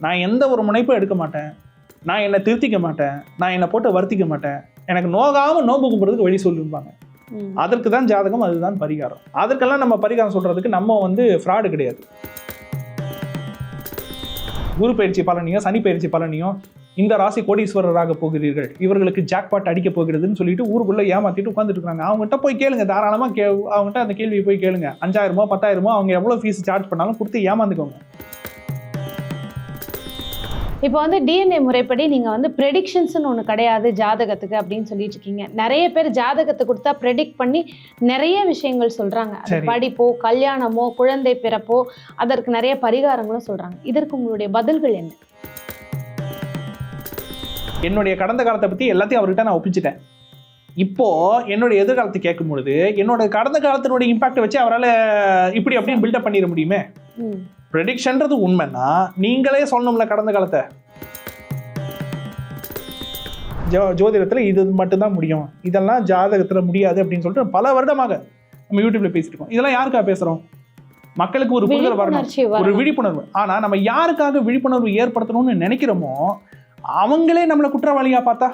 நான் எந்த ஒரு முனைப்பும் எடுக்க மாட்டேன். நான் என்னை திருத்திக்க மாட்டேன். நான் என்னை போட்டு வருத்திக்க மாட்டேன். எனக்கு நோகாம நோம்பு கும்பிட்றதுக்கு வழி சொல்லிருப்பாங்க ம். அதற்கு தான் ஜாதகம் அதுதான் பரிகாரம். அதற்கெல்லாம் நம்ம பரிகாரம் சொல்றதுக்கு நம்ம வந்து ஃப்ராடு கிடையாது. குரு பயிற்சி பலனையும் சனி பயிற்சி பலனையும் இந்த ராசி கோடீஸ்வரராக போகிறீர்கள். இவர்களுக்கு ஜாக்பாட் அடிக்க போகிறதுன்னு சொல்லிட்டு ஊருக்குள்ள ஏமாத்திட்டு உட்காந்துட்டு இருக்காங்க. அவங்ககிட்ட போய் கேளுங்க. தாராளமா கே அவங்ககிட்ட அந்த கேள்வியை போய் கேளுங்க. அஞ்சாயிரமோ பத்தாயிரமோ அவங்க எவ்வளவு ஃபீஸ் சார்ஜ் பண்ணாலும் கொடுத்து ஏமாந்துக்கோங்க. இப்போ வந்து டிஎன்ஏ முறைப்படி நீங்கள் வந்து ப்ரெடிக்ஷன்ஸ்னு ஒன்று கிடையாது ஜாதகத்துக்கு அப்படின்னு சொல்லிட்டு இருக்கீங்க. நிறைய பேர் ஜாதகத்தை கொடுத்தா ப்ரெடிக்ட் பண்ணி நிறைய விஷயங்கள் சொல்கிறாங்க அது. படிப்போ கல்யாணமோ குழந்தை பிறப்போ அதற்கு நிறைய பரிகாரங்களும் சொல்கிறாங்க இதற்கு உங்களுடைய பதில்கள் என்ன? என்னுடைய கடந்த காலத்தை பத்தி எல்லாத்தையும் அவர்கிட்ட நான் ஒப்பிச்சிட்டேன். இப்போ என்னுடைய எதிர்காலத்தை கேட்கும் பொழுது என்னோட கடந்த காலத்தினுடைய இம்பாக்டை வச்சு அவரால் இப்படி அப்படின்னு பில்டப் பண்ணிட முடியுமே? ப்ரெடிக்ஷன்றது உண்மைன்னா நீங்களே சொல்லணும்ல கடந்த காலத்தை. ஜோ ஜோதிடத்தில் இது மட்டும்தான் முடியும். இதெல்லாம் ஜாதகத்தில் முடியாது அப்படின்னு சொல்லிட்டு பல வருடமாக நம்ம யூடியூப்ல பேசிட்டு இருக்கோம். இதெல்லாம் யாருக்கா பேசுறோம்? மக்களுக்கு ஒரு புரிதல் வரணும். ஒரு விழிப்புணர்வு. ஆனா நம்ம யாருக்காக விழிப்புணர்வு ஏற்படுத்தணும்னு நினைக்கிறோமோ அவங்களே நம்மளை குற்றவாளியா பார்த்தா?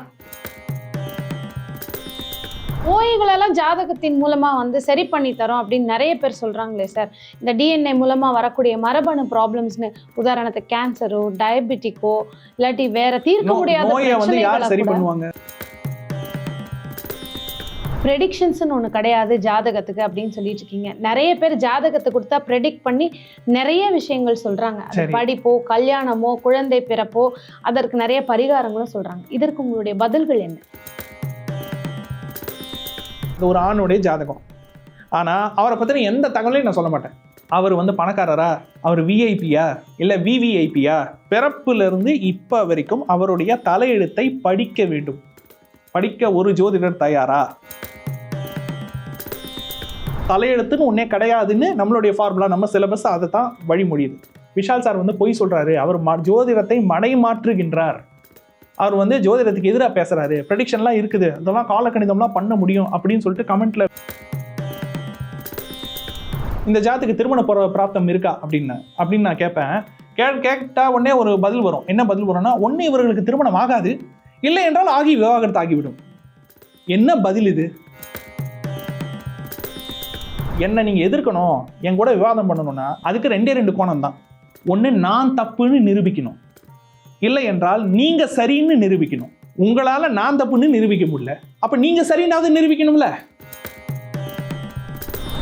நோய்களெல்லாம் ஜாதகத்தின் மூலமா வந்து சரி பண்ணி தரோம் அப்படின்னு நிறைய பேர் சொல்றாங்களே சார். இந்த டிஎன்ஏ மூலமா வரக்கூடிய மரபணு ப்ராப்ளம்ஸ்னு உதாரணத்துக்கு கேன்சரோ டயபெட்டிக்கோ இல்லாட்டி வேற தீர்க்க முடியாத ப்ரெடிக்ஷன்ஸ்னு ஒன்று கிடையாது ஜாதகத்துக்கு அப்படின்னு சொல்லிட்டு இருக்கீங்க. நிறைய பேர் ஜாதகத்தை கொடுத்தா ப்ரெடிக்ட் பண்ணி நிறைய விஷயங்கள் அது சரி. படிப்போ கல்யாணமோ குழந்தை பிறப்போ அதற்கு நிறைய பரிகாரங்களும் சொல்றாங்க. இதற்கு உங்களுடைய பதில்கள் என்ன? இது ஒரு ஆணுடைய ஜாதகம். ஆனால் அவரை பற்றின எந்த தகவலையும் நான் சொல்ல மாட்டேன். அவர் வந்து பணக்காரரா? அவர் விஐபியா இல்லை விவிஐபியா பிறப்பிலிருந்து இப்போ வரைக்கும் அவருடைய தலையெழுத்தை படிக்க வேண்டும். படிக்க ஒரு ஜோதிடர் தயாரா? தலையெழுத்துன்னு ஒன்றே கிடையாதுன்னு நம்மளுடைய ஃபார்முலா நம்ம சிலபஸ் அதை தான் வழிமொழியுது. விஷால் சார் வந்து பொய் சொல்கிறாரு அவர் ம- ஜோதிடத்தை மடைமாற்றுகின்றார். அவர் வந்து ஜோதிடத்துக்கு எதிராக பேசுகிறாரு ப்ரெடிக்ஷன்லாம் இருக்குது. அதெல்லாம் காலக்கணிதம்லாம் பண்ண முடியும் அப்படின்னு சொல்லிட்டு கமெண்ட்டில் இந்த ஜாத்துக்கு திருமண போகிற பிராப்தம் இருக்கா அப்படின்னு அப்படின்னு நான் கேட்பேன் கே கேட்டால் உடனே ஒரு பதில் வரும். என்ன பதில் வரும்னா ஒன்று இவர்களுக்கு திருமணம் ஆகாது. இல்லை என்றால் ஆகி விவாகரத்து ஆகிவிடும். என்ன பதில் இது? என்னை நீங்கள் எதிர்க்கணும். என் கூட விவாதம் பண்ணணும்னா அதுக்கு ரெண்டே ரெண்டு கோணம் தான் ஒன்று நான் தப்புன்னு நிரூபிக்கணும். இல்லை என்றால் நீங்க சரின்னு நிரூபிக்கணும். உங்களால நான் தப்புன்னு நிரூபிக்க முடியல. அப்ப நீங்க சரின்னாவது நிரூபிக்கணும்ல?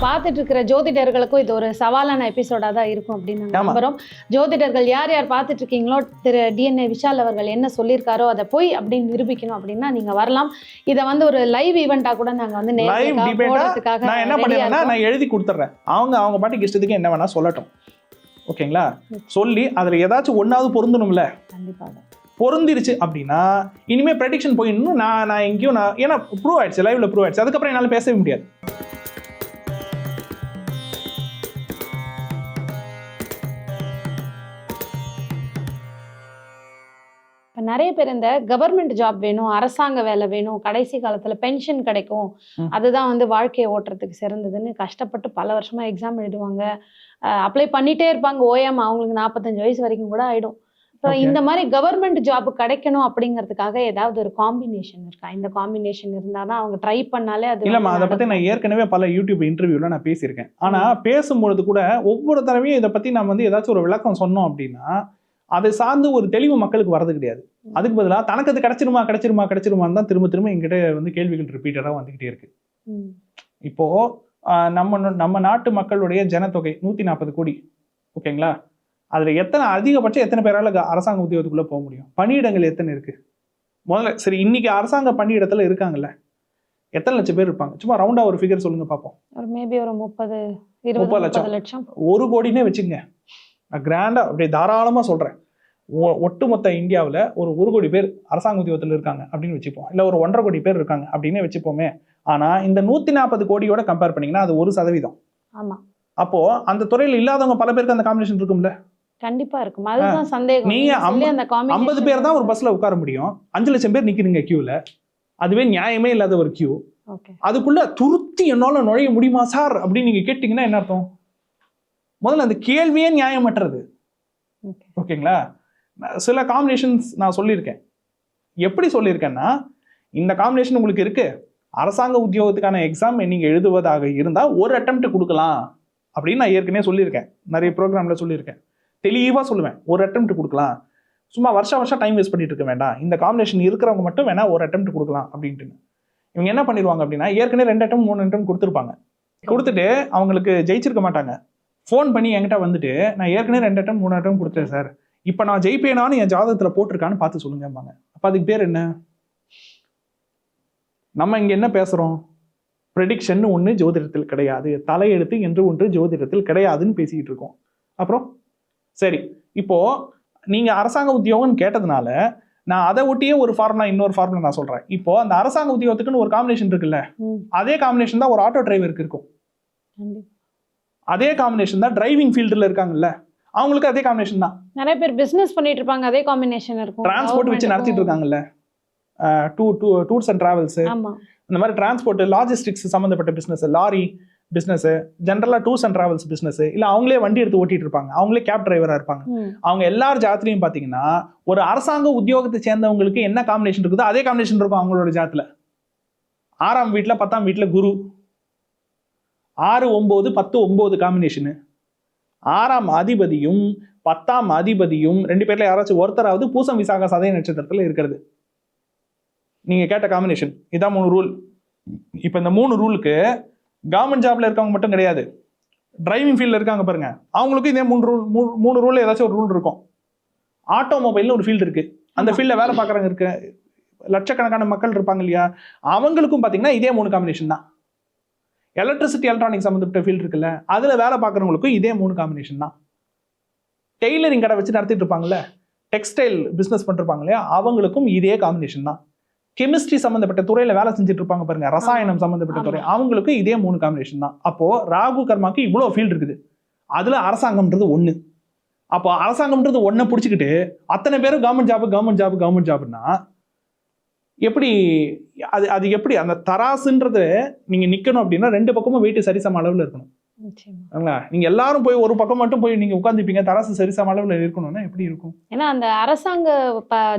பார்த்துட்டு இருக்கிற ஜோதிடர்களுக்கும் இது ஒரு சவாலான எபிசோடா தான் இருக்கும் அப்படின்னு. நம்புறோம். ஜோதிடர்கள் யார் யார் பார்த்துட்டு இருக்கீங்களோ திரு டிஎன்ஏ விஷால் அவர்கள் என்ன சொல்லியிருக்காரோ அதை போய் அப்படின்னு நிரூபிக்கணும் அப்படின்னா நீங்க வரலாம். இதை வந்து ஒரு லைவ் ஈவெண்டா கூட நாங்க வந்து நேரத்துக்காக நான் என்ன இருக்கோம். நான் எழுதி கொடுத்துட்றேன். அவங்க அவங்க பாட்டுக்கு இஷ்டத்துக்கு என்ன வேணா சொல்லட்டும். ஓகேங்களா? சொல்லி அதுல ஏதாச்சும் ஒன்னாவது பொருந்தணும்ல? கண்டிப்பாக. பொருந்திருச்சு அப்படின்னா இனிமே ப்ரெடிக்ஷன் போயிடணும் நான் நான் எங்கேயும் நான் ஏன்னா ப்ரூவ் ஆயிடுச்சு லைவ்ல ப்ரூவ் ஆயிடுச்சு. அதுக்கப்புறம் என்னால பேசவே முடியாது. நிறைய பேர் இந்த கவர்மெண்ட் ஜாப் வேணும் அரசாங்க வேலை வேணும் கடைசி காலத்துல பென்ஷன் கிடைக்கும். அதுதான் வந்து வாழ்க்கையை ஓட்டுறதுக்கு சிறந்ததுன்னு கஷ்டப்பட்டு பல வருஷமா எக்ஸாம் எழுதுவாங்க. அப்ளை பண்ணிட்டே இருப்பாங்க. ஓயாம அவங்களுக்கு நாற்பத்தஞ்சு வயசு வரைக்கும் கூட ஆயிடும். ஸோ. இந்த மாதிரி கவர்மெண்ட் ஜாப் கிடைக்கணும் அப்படிங்கிறதுக்காக ஏதாவது ஒரு காம்பினேஷன் இருக்கா? இந்த காம்பினேஷன் இருந்தால் தான் அவங்க ட்ரை பண்ணாலே அது இல்லம்மா அதை பத்தி நான் ஏற்கனவே பல யூடியூப் இன்டர்வியூல நான் பேசியிருக்கேன். ஆனா பேசும்பொழுது கூட ஒவ்வொரு தடவையும் இதை பத்தி நம்ம வந்து ஏதாச்சும் ஒரு விளக்கம் சொன்னோம் அப்படின்னா அதை சார்ந்து ஒரு தெளிவு மக்களுக்கு வரது கிடையாது. அதுக்கு பதிலாக தனக்கு அது கிடைச்சிருமா கிடைச்சிருமா கிடைச்சிருமான்னு தான் திரும்ப திரும்ப எங்கிட்ட வந்து கேள்விகள் ரிப்பீட்டடாக வந்துகிட்டே இருக்கு. இப்போ நம்ம நம்ம நாட்டு மக்களுடைய ஜனத்தொகை நூத்தி நாற்பது கோடி. ஓகேங்களா? அதுல எத்தனை அதிகபட்சம் எத்தனை பேரால அரசாங்க உத்தியோகத்துக்குள்ள போக முடியும்? பணியிடங்கள் எத்தனை இருக்கு? முதல்ல சரி இன்னைக்கு அரசாங்க பணியிடத்துல இருக்காங்கல்ல. எத்தனை லட்சம் பேர் இருப்பாங்க? சும்மா ரவுண்டா ஒரு ஃபிகர் சொல்லுங்க பார்ப்போம் ஒரு மேபி ஒரு முப்பது முப்பது லட்சம். ஒரு கோடினே வச்சுங்க நான் கிராண்டா அப்படியே தாராளமா சொல்றேன். ஒ- ஒட்டுமொத்த இந்தியாவுல ஒரு ஒரு கோடி பேர் அரசாங்க உத்தியோகத்தில் இருக்காங்க அப்படின்னு வச்சுப்போம். இல்ல ஒரு ஒன்றரை கோடி பேர் இருக்காங்க அப்படின்னு வச்சுப்போமே. ஆனா இந்த நூத்தி நாற்பது கோடியோட கம்பேர் பண்ணீங்கன்னா அது ஒரு சதவீதம். ஆமா. அப்போ அந்த துறையில இல்லாதவங்க பல பேருக்கு அந்த காம்பினேஷன் இருக்கும்ல? கண்டிப்பா இருக்கும். அதுதான் சந்தேகம். நீங்க ஐம்பது பேர் தான் ஒரு பஸ்ல உட்கார முடியும். அஞ்சு லட்சம் பேர் நிக்கிறீங்க கியூல அதுவே நியாயமே இல்லாத ஒரு கியூ அதுக்குள்ள துருத்தி என்னால நுழைய முடியுமா சார்? அப்படின்னு நீங்க கேட்டீங்கன்னா என்ன அர்த்தம்? முதல்ல அந்த கேள்வியே நியாயமற்றது. ஓகே. ஓகேங்களா? சில காம்பினேஷன்ஸ் நான் சொல்லியிருக்கேன். எப்படி சொல்லியிருக்கேன்னா இந்த காம்பினேஷன் உங்களுக்கு இருக்குது அரசாங்க உத்தியோகத்துக்கான எக்ஸாம் நீங்கள் எழுதுவதாக இருந்தால் ஒரு attempt கொடுக்கலாம் அப்படின்னு நான் ஏற்கனவே சொல்லியிருக்கேன். நிறைய ப்ரோக்ராம்ல சொல்லியிருக்கேன். தெளிவாக சொல்லுவேன். ஒரு attempt கொடுக்கலாம். சும்மா வருஷம் வருஷம் டைம் வேஸ்ட் பண்ணிட்டு இருக்க வேண்டாம். இந்த காம்பினேஷன் இருக்கிறவங்க மட்டும் வேணால் ஒரு attempt கொடுக்கலாம் அப்படின்ட்டு. இவங்க என்ன பண்ணிடுவாங்க அப்படின்னா ஏற்கனவே ரெண்டு அட்டம் மூணு அட்டம் கொடுத்துருப்பாங்க. கொடுத்துட்டு அவங்களுக்கு ஜெயிச்சிருக்க மாட்டாங்க. ஃபோன் பண்ணி என்கிட்ட வந்துட்டு நான் ஏற்கனவே ரெண்டு அட்டம் மூணு அட்டம் கொடுத்தேன் சார் இப்போ நான் ஜெயிப்பேனான்னு என் ஜாதகத்தில் போட்டிருக்கான்னு பார்த்து சொல்லுங்கம்பாங்க அப்போ அதுக்கு பேர் என்ன? நம்ம இங்கே என்ன பேசுகிறோம் ப்ரெடிக்ஷன் ஒன்று ஜோதிடத்தில் கிடையாது. தலையெழுத்து என்று ஒன்று ஜோதிடத்தில் கிடையாதுன்னு பேசிக்கிட்டு இருக்கோம். அப்புறம்? சரி. இப்போ நீங்கள் அரசாங்க உத்தியோகம்னு கேட்டதுனால நான் அதை ஒட்டியே ஒரு ஃபார்முலா இன்னொரு ஃபார்முலா நான் சொல்கிறேன் இப்போ அந்த அரசாங்க உத்தியோகத்துக்குன்னு ஒரு காம்பினேஷன் இருக்குல்ல. அதே காம்பினேஷன் தான் ஒரு ஆட்டோ டிரைவருக்கு இருக்கும். அதே காம்பினேஷன் தான் டிரைவிங் ஃபீல்டில் இருக்காங்கல்ல? அவங்களுக்கு அதே காம்பினேஷன் தான். நிறைய பேர் பிசினஸ் பண்ணிட்டு இருப்பாங்க அதே காம்பினேஷன் இருக்கும். டிரான்ஸ்போர்ட் வச்சு நடத்திட்டு இருக்காங்கல்ல. To to tours and travels இந்த மாதிரி டிரான்ஸ்போர்ட் லாஜிஸ்டிக்ஸ் சம்மந்தப்பட்ட பிஸ்னஸ் லாரி பிஸ்னஸ் ஜென்ரலாக டூர்ஸ் அண்ட் டிராவல்ஸ் பிஸ்னஸ் இல்லை அவங்களே வண்டி எடுத்து ஓட்டிட்டு இருப்பாங்க. அவங்களே கேப் டிரைவராக இருப்பாங்க. அவங்க எல்லார் ஜாத்திலையும் பார்த்தீங்கன்னா ஒரு அரசாங்க உத்தியோகத்தை சேர்ந்தவங்களுக்கு என்ன காம்பினேஷன் இருக்குதோ அதே காம்பினேஷன் இருக்கும் அவங்களோட ஜாத்தில். ஆறாம் வீட்டில் பத்தாம் வீட்டில் குரு. ஆறு ஒம்பது பத்து ஒம்பது காம்பினேஷனு ஆறாம் அதிபதியும் பத்தாம் அதிபதியும் ரெண்டு பேர்ல யாராச்சும் ஒருத்தராவது பூசம் விசாக சதய நட்சத்திரத்தில் இருக்கிறது. நீங்க கேட்ட காம்பினேஷன் இதான் மூணு ரூல் இப்போ இந்த மூணு ரூலுக்கு கவர்மெண்ட் ஜாப்ல இருக்கவங்க மட்டும் கிடையாது. டிரைவிங் ஃபீல்டில் இருக்காங்க பாருங்க. அவங்களுக்கும் இதே மூணு ரூல் மூணு ரூல் ஏதாச்சும் ஒரு ரூல் இருக்கும். ஆட்டோமொபைல்னு ஒரு ஃபீல்டு இருக்கு. அந்த. ஃபீல்டில் வேலை பார்க்குறவங்க இருக்க லட்சக்கணக்கான மக்கள் இருப்பாங்க இல்லையா? அவங்களுக்கும் பார்த்தீங்கன்னா இதே மூணு காம்பினேஷன் தான். எலக்ட்ரிசிட்டி எலக்ட்ரானிக் சம்மந்தப்பட்ட ஃபீல்டு இருக்குல்ல அதில் வேலை பார்க்குறவங்களுக்கும் இதே மூணு காம்பினேஷன் தான். டெய்லரிங் கடை வச்சு நடத்திட்டு இருப்பாங்கல்ல டெக்ஸ்டைல் பிஸ்னஸ் பண்ணிருப்பாங்க இல்லையா அவங்களுக்கும் இதே காம்பினேஷன் தான். கெமிஸ்ட்ரி சம்மந்தப்பட்ட துறையில் வேலை செஞ்சுட்டு இருப்பாங்க பாருங்க ரசாயனம் சம்மந்தப்பட்ட. துறை அவங்களுக்கும் இதே மூணு காம்பினேஷன் தான். அப்போ ராகு கர்மாக்கு இவ்வளோ ஃபீல்டு இருக்குது. அதுல அரசாங்கம்ன்றது ஒண்ணு. அப்போ அரசாங்கம்ன்றது ஒன்றை பிடிச்சிக்கிட்டு அத்தனை பேரும் government job government job government Jaffna எப்படி அது அது எப்படி? அந்த தராசுன்றது நீங்க நிக்கணும் அப்படின்னா ரெண்டு பக்கமும் வெயிட் சரிசம அளவுல இருக்கணும். நீங்க எல்லாரும் போய் ஒரு பக்கம் மட்டும் போய் நீங்க உட்காந்துப்பீங்க தராசு சரிசம அளவுல இருக்கணும்னா எப்படி இருக்கும்? ஏன்னா அந்த அரசாங்க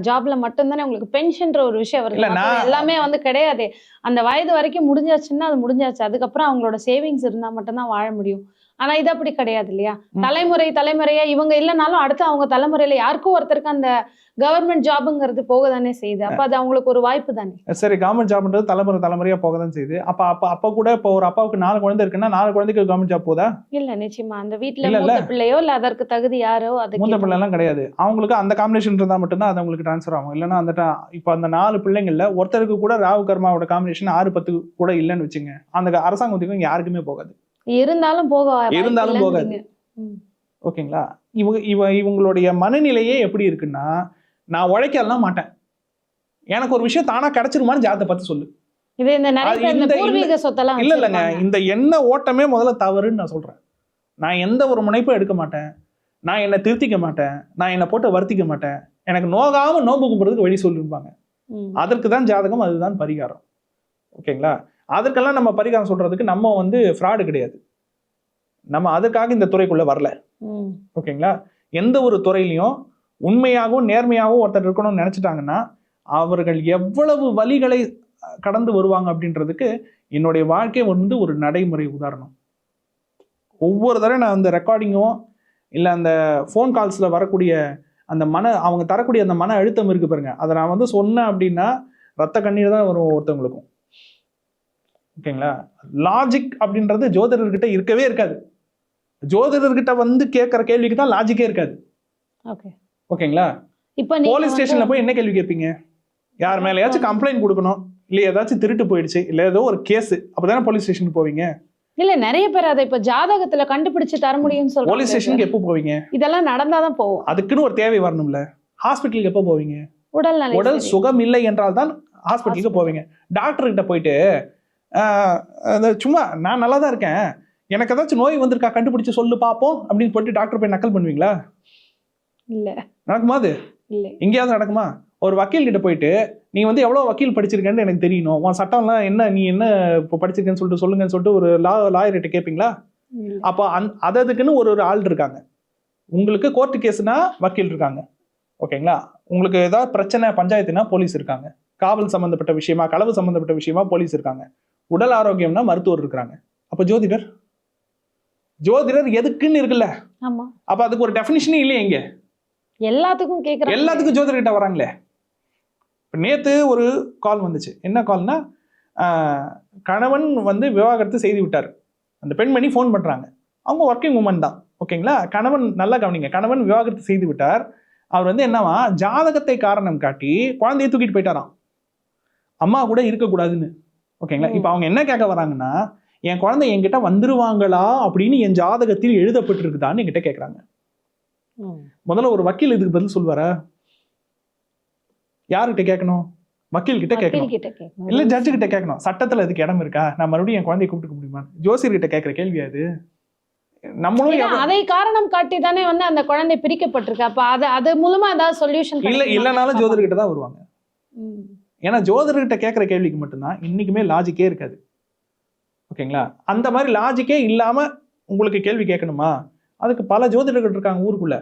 ஜாப்ல மட்டும்தானே உங்களுக்கு பென்ஷன்ற ஒரு விஷயம் வருது. எல்லாமே வந்து கிடையாது. அந்த வயது வரைக்கும் முடிஞ்சாச்சுன்னா அது முடிஞ்சாச்சு. அதுக்கப்புறம் அவங்களோட சேவிங்ஸ் இருந்தா மட்டும்தான் வாழ முடியும். ஆனா இது அப்படி கிடையாது இல்லையா. தலைமுறை தலைமுறையா இவங்க இல்லைனாலும் அடுத்து அவங்க தலைமுறையில யாருக்கும் ஒருத்தருக்கு அந்த கவர்மெண்ட் ஜாபுங்கிறது போக தானே செய்யுது. அப்ப அது அவங்களுக்கு ஒரு வாய்ப்பு தானே? சரி கவர்மெண்ட் ஜாப்ன்றது தலைமுறை தலைமுறையா போக தான் செய்யுது. அப்ப அப்ப அப்ப கூட இப்போ ஒரு அப்பாவுக்கு நாலு குழந்தை இருக்குன்னா நாலு குழந்தைக்கு கவர்மெண்ட் ஜாப் போதா? இல்ல நிச்சயமா. அந்த வீட்டுல. மூத்த பிள்ளையோ இல்ல அதற்கு தகுதி யாரோ அது மூத்த பிள்ளை எல்லாம் கிடையாது. அவங்களுக்கு அந்த காம்பினேஷன் இருந்தா மட்டும்தான் அது அவங்களுக்கு ட்ரான்ஸ்ஃபர் ஆகும். இல்லைன்னா அந்த இப்போ அந்த நாலு பிள்ளைங்கள்ல ஒருத்தருக்கு கூட ராகு கர்மாவோட காம்பினேஷன் ஆறு பத்து கூட இல்லைன்னு வச்சுங்க. அந்த அரசாங்க உத்தியோகம் யாருக்குமே போகாது. இருந்தாலும் போக இருந்தாலும் போகாது. ஓகேங்களா? இவங்க இவ இவங்களுடைய மனநிலையே எப்படி இருக்குன்னா நான் உழைக்கலாம் மாட்டேன். எனக்கு ஒரு விஷயம் தானா கிடைச்சிருமான்னு ஜாதத்தை பார்த்து சொல்லு. இது இந்த பூர்வீக சொத்தெல்லாம் இல்ல இல்லைங்க. இந்த எண்ண ஓட்டமே முதல்ல தவறுன்னு நான் சொல்றேன். நான் எந்த ஒரு முனைப்பும் எடுக்க மாட்டேன். நான் என்னை திருத்திக்க மாட்டேன். நான் என்னை போட்டு வருத்திக்க மாட்டேன். எனக்கு நோகாம நோம்பு கும்பிட்றதுக்கு வழி சொல்லிருப்பாங்க. அதற்கு தான் ஜாதகம் அதுதான் பரிகாரம். ஓகேங்களா? அதற்கெல்லாம் நம்ம பரிகாரம் சொல்றதுக்கு நம்ம வந்து ஃப்ராடு கிடையாது. நம்ம அதுக்காக இந்த துறைக்குள்ள வரல. ஓகேங்களா? எந்த ஒரு துறையிலையும் உண்மையாகவும் நேர்மையாகவும் ஒருத்தர் இருக்கணும்னு நினைச்சிட்டாங்கன்னா அவர்கள் எவ்வளவு வழிகளை கடந்து வருவாங்க அப்படின்றதுக்கு என்னுடைய வாழ்க்கை வந்து ஒரு நடைமுறை உதாரணம். ஒவ்வொரு தடவை நான் அந்த ரெக்கார்டிங்கும் இல்லை அந்த ஃபோன் கால்ஸில் வரக்கூடிய அந்த மன அவங்க தரக்கூடிய அந்த மன அழுத்தம் இருக்கு பாருங்க. அதை நான் வந்து சொன்னேன் அப்படின்னா ரத்த கண்ணீர் தான் வரும் ஒருத்தவங்களுக்கும் ஓகேங்களா? லாஜிக் அப்படின்றது ஜோதிடர்கிட்ட இருக்கவே இருக்காது. ஜோதிடர்கிட்ட வந்து கேட்குற கேள்விக்கு தான் லாஜிக்கே இருக்காது. ஓகே ஓகேங்களா? இப்போ போலீஸ் ஸ்டேஷன்ல போய் என்ன கேள்வி கேட்பீங்க? யார் மேலேயாச்சும் கம்ப்ளைண்ட் கொடுக்கணும். இல்லை ஏதாச்சும் திருட்டு போயிடுச்சு இல்லை ஏதோ ஒரு கேஸ் அப்பதானே போலீஸ் ஸ்டேஷனுக்கு போவீங்க? இல்ல நிறைய பேர் அதை இப்ப ஜாதகத்துல கண்டுபிடிச்சு தர முடியும்னு போலீஸ் ஸ்டேஷனுக்கு எப்போ போவீங்க? இதெல்லாம் நடந்தாதான் போவோம். அதுக்குன்னு ஒரு தேவை வரணும்ல. ஹாஸ்பிட்டலுக்கு எப்போ போவீங்க? உடல் உடல். சுகம் இல்லை என்றால் தான் ஹாஸ்பிட்டலுக்கு. போவீங்க. டாக்டர் கிட்ட போயிட்டு சும்மா நான் நல்லா தான் இருக்கேன். எனக்கு ஏதாச்சும் நோய் வந்திருக்கா கண்டுபிடிச்சு சொல்லு பார்ப்போம் அப்படின்னு போயிட்டு டாக்டர் போய் நக்கல் பண்ணுவீங்களா? இல்ல. நடக்குமா அது? இல்ல. எங்கேயாவது நடக்குமா? ஒரு வக்கீல் கிட்ட போயிட்டு நீ வந்து எவ்வளோ வக்கீல் படிச்சிருக்கேன்னு எனக்கு தெரியணும் உன் சட்டம்லாம் என்ன நீ என்ன இப்போ படிச்சிருக்கேன்னு சொல்லிட்டு சொல்லுங்கன்னு சொல்லிட்டு ஒரு லா லாயர்கிட்ட கேட்பீங்களா. அப்போ அந் அததுக்குன்னு ஒரு ஒரு ஆள் இருக்காங்க. உங்களுக்கு கோர்ட்டு கேஸ்னா வக்கீல் இருக்காங்க. ஓகேங்களா? உங்களுக்கு ஏதாவது பிரச்சனை பஞ்சாயத்துனா போலீஸ் இருக்காங்க. காவல் சம்பந்தப்பட்ட விஷயமா களவு சம்பந்தப்பட்ட விஷயமா போலீஸ் இருக்காங்க. உடல் ஆரோக்கியம்னா மருத்துவர் இருக்கிறாங்க. அப்ப ஜோதிடர்? ஜோதிடர் எதுக்குன்னு இருக்குல்ல? அப்ப அதுக்கு ஒரு டெஃபினிஷனே இல்லையே இங்க. எல்லாத்துக்கும் கேக்குறாங்க. எல்லாத்துக்கும் ஜோதிடர் கிட்ட வராங்களே நேத்து ஒரு கால் வந்துச்சு. என்ன கால்னா கணவன் வந்து விவாகரத்து செய்து விட்டார். அந்த பெண்மணி ஃபோன் பண்றாங்க. அவங்க ஒர்க்கிங் உமன் தான். ஓகேங்களா? கணவன் நல்லா கவனிங்க. கணவன் விவாகரத்து செய்து விட்டார். அவர் வந்து என்னவா? ஜாதகத்தை காரணம் காட்டி குழந்தைய தூக்கிட்டு போயிட்டாராம். அம்மா கூட இருக்கக்கூடாதுன்னு. ஓகேங்களா. இப்போ அவங்க என்ன கேட்க வராங்கன்னா என் குழந்தை என்கிட்ட வந்துருவாங்களா அப்படின்னு என் ஜாதகத்தில் எழுதப்பட்டிருக்குதான்னு என்கிட்ட கேட்குறாங்க. முதல்ல ஒரு வக்கீல் இதுக்கு பதில் சொல்வாரா? யார்கிட்ட கேட்கணும் வக்கீல் கிட்ட கேட்கணும். இல்ல ஜட்ஜு கிட்ட கேட்கணும் சட்டத்துல அதுக்கு இடம் இருக்கா? நான் மறுபடியும் என் குழந்தைய கூப்பிட்டுக்க முடியுமா? ஜோசியர் கிட்ட கேட்கிற கேள்வி அது. நம்மளும் அதை காரணம் காட்டி தானே வந்து அந்த குழந்தை பிரிக்கப்பட்டிருக்கு. அப்ப அது அது மூலமா ஏதாவது சொல்யூஷன் இல்ல இல்லனாலும் ஜோதிடர் கிட்ட தான் வருவாங்க. ஏன்னா ஜோதிடர்கிட்ட கேட்குற கேள்விக்கு மட்டும்தான் இன்னைக்குமே லாஜிக்கே இருக்காது. ஓகேங்களா? அந்த மாதிரி லாஜிக்கே இல்லாமல் உங்களுக்கு கேள்வி கேட்கணுமா? அதுக்கு பல ஜோதிடர்கள் இருக்காங்க ஊருக்குள்ளே.